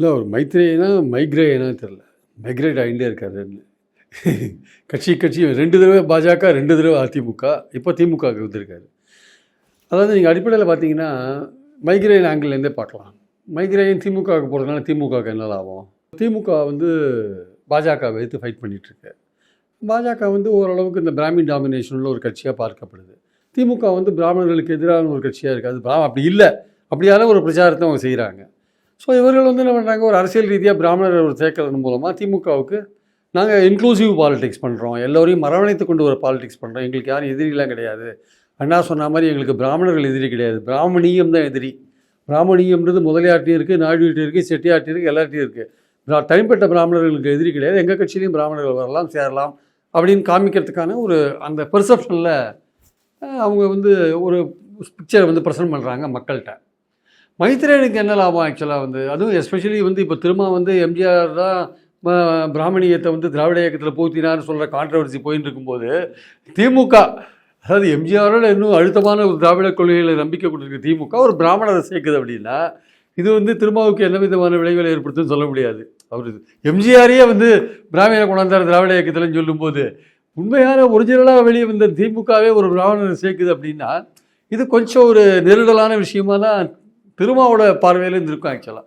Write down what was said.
இல்லை ஒரு மைத்ரேனா மைக்ரேனா தெரில மைக்ரேட் ஆகிட்டே இருக்காருன்னு கட்சி கட்சி ரெண்டு தடவை பாஜக ரெண்டு தடவை அதிமுக. இப்போ திமுகவுக்கு வந்திருக்காரு. அதாவது நீங்கள் அடிப்படையில் பார்த்தீங்கன்னா மைக்ரேன் ஆங்கிள்லேருந்தே பார்க்கலாம். மைக்ரேன் திமுகவுக்கு போகிறதுனால திமுகவுக்கு என்ன லாபம்? திமுக வந்து பாஜக எடுத்து ஃபைட் பண்ணிகிட்ருக்கு பாஜக வந்து ஓரளவுக்கு இந்த பிராமின் டாமினேஷனில் ஒரு கட்சியாக பார்க்கப்படுது. திமுக வந்து பிராமணர்களுக்கு எதிரான ஒரு கட்சியாக இருக்குது அது அப்படி இல்லை. அப்படியால ஒரு பிரச்சாரத்தை அவங்க செய்கிறாங்க ஸோ இவர்கள் வந்து என்ன பண்ணுறாங்க ஒரு அரசியல் ரீதியாக பிராமணர் ஒரு சேர்க்கறது மூலமாக திமுகவுக்கு நாங்கள் இன்க்ளூசிவ் பாலிடிக்ஸ் பண்ணுறோம் எல்லோரையும் மரவணைத்து கொண்டு ஒரு பாலிடிக்ஸ் பண்ணுறோம் எங்களுக்கு யாரும் எதிரிலாம் கிடையாது. அண்ணா சொன்ன மாதிரி எங்களுக்கு பிராமணர்கள் எதிரி கிடையாது. பிராமணியம் தான் எதிரி. பிராமணியம்ன்றது முதலியார்ட்டையும் இருக்குது நாயுடுகிட்டையும் இருக்குது செட்டியார்ட்டையும் இருக்குது எல்லார்ட்டையும் இருக்குது தனிப்பட்ட பிராமணர்களுக்கு எதிரி கிடையாது. எங்கள் கட்சியிலையும் பிராமணர்கள் வரலாம் சேரலாம் அப்படின்னு காமிக்கிறதுக்கான ஒரு அந்த பெர்செப்ஷனில் அவங்க வந்து ஒரு பிக்சரை வந்து ப்ரெசென்ட் பண்ணுறாங்க மக்கள்கிட்ட. மைத்ரேனுக்கு என்ன லாபம் ஆக்சுவலாக வந்து? அதுவும் எஸ்பெஷலி வந்து இப்போ திரும்ப வந்து எம்ஜிஆர் தான் பிராமணியத்தை வந்து திராவிட இயக்கத்தில் பூத்தினார்னு சொல்கிற கான்ட்ரவர்சி போயின்னு இருக்கும்போது திமுக அதாவது எம்ஜிஆரோட இன்னும் அழுத்தமான ஒரு திராவிட கொள்கைகளை நம்பிக்கை கொண்டிருக்க திமுக ஒரு பிராமணரை சேர்க்குது அப்படின்னா இது வந்து திருமாவுக்கு என்ன விதமான விளைவுகளை ஏற்படுத்துன்னு சொல்ல முடியாது. அவர் எம்ஜிஆரையே வந்து பிராமணரை கொண்டாந்தார் திராவிட இயக்கத்தில்னு சொல்லும்போது உண்மையான ஒரிஜினலாக வெளியே வந்த திமுகவே ஒரு பிராமணரை சேர்க்குது அப்படின்னா இது கொஞ்சம் ஒரு நெருடலான விஷயமா தான் திருமாவோட பார்வையில இருந்திருக்கும் ஆக்சுவலாக